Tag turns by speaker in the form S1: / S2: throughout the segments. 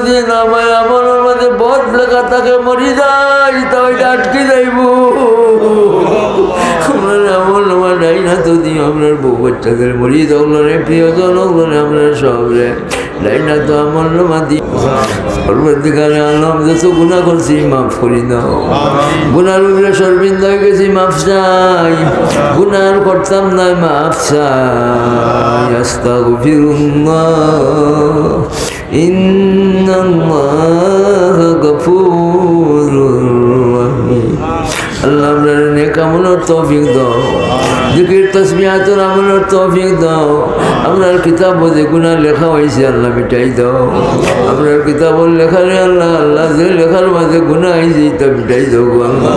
S1: যদি নামায় আমার মাঝে বদ লেখা তাকে মরি যাই তাই আটকে যাইব। আপনার আমার নাই না তো দিও আপনার বউ বাচ্চাদের মরি ওগুলোরে প্রিয়জন ওগুলোরে আপনার সব রে। নাই না তো আমার আলম যত গুণা করছি মাফ করি দাও গুনার উপরে সর্বিন্দ হয়ে গেছি মাফ চাই। গুনার করতাম না মাফ চাই। আস্তা রহিম আল্লাহ আপনার নেক আমলের তৌফিক দাও। জিকির তসবিহাতুর আমলের তৌফিক দাও। আপনার কিতাব যে গুণা লেখা হয়েছে, আল্লাহ মিটাই দাও। আপনার কিতাবর লেখারে আল্লাহ আল্লাহ যে লেখার মাঝে গুণা হয়েছে, তা মিটাই দাও আল্লাহ।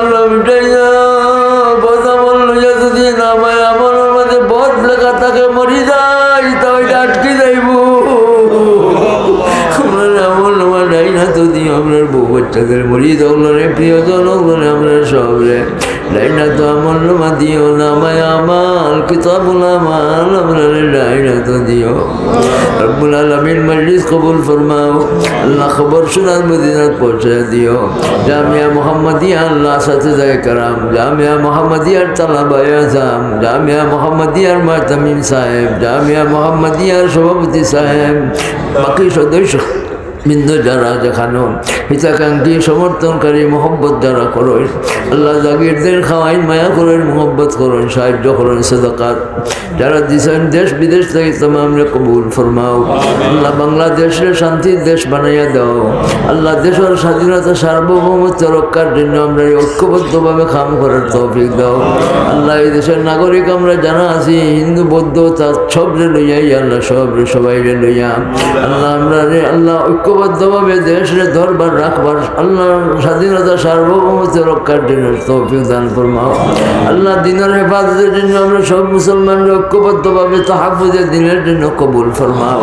S1: আল্লাহ, মিটাই দিও আপনার বউ বাচ্চাদের মরি ওগুলোরে প্রিয়জন ওগুলোরে আপনার সব রে। নাই না তো আমার লোমা দিও না আমায় আমার কিতাবুল আমার আপনার নাই না তো দিও। রব্বুল আলমিন মজলিস কবুল ফরমাও, আল্লাহ খবর শোনার মদিনাত পৌঁছে দিও। জামিয়া মোহাম্মদিয়া আল্লাহ সাথে যায় কারাম, জামিয়া মোহাম্মদিয়ার জামিয়া মোহাম্মদিয়ার সাহেব, জামিয়া মোহাম্মদিয়ার সভাপতি সাহেব, বাকি সদস্য বিন্দু যারা দেখানো। হিতাকাঙ্ক্ষী সমর্থনকারী, মোহব্বত যারা করেন আল্লাহ জাগিরদের খাওয়াইন মায়া করেন মোহব্বত করেন সাহায্য করেন সদকাত যারা দিছেন দেশ, বিদেশ থেকে তোমামরে কবুল ফরমাও। আল্লাহ বাংলাদেশের শান্তির দেশ বানাইয়া দাও। আল্লাহ দেশের স্বাধীনতা সার্বভৌমত্ব রক্ষার জন্য আমরা ঐক্যবদ্ধভাবে কাম করার তৌফিক দাও। আল্লাহ এই দেশের নাগরিক আমরা জানা আছি, হিন্দু, বৌদ্ধ, তার সবরে লইয়াই আল্লাহ সবরে সবাই লইয়া, আল্লাহ আমরা আল্লাহ ঐক্যবদ্ধভাবে দেশের দরবার রাখবার আল্লাহ স্বাধীনতা সার্বভৌমত্ব রক্ষার জন্য তৌফিক দান ফরমাও আল্লাহ দিনের হেফাজতের জন্য আমরা সব মুসলমানরা ঐক্যবদ্ধভাবে তাহাফুজের দিনের জন্য কবুল ফরমাও।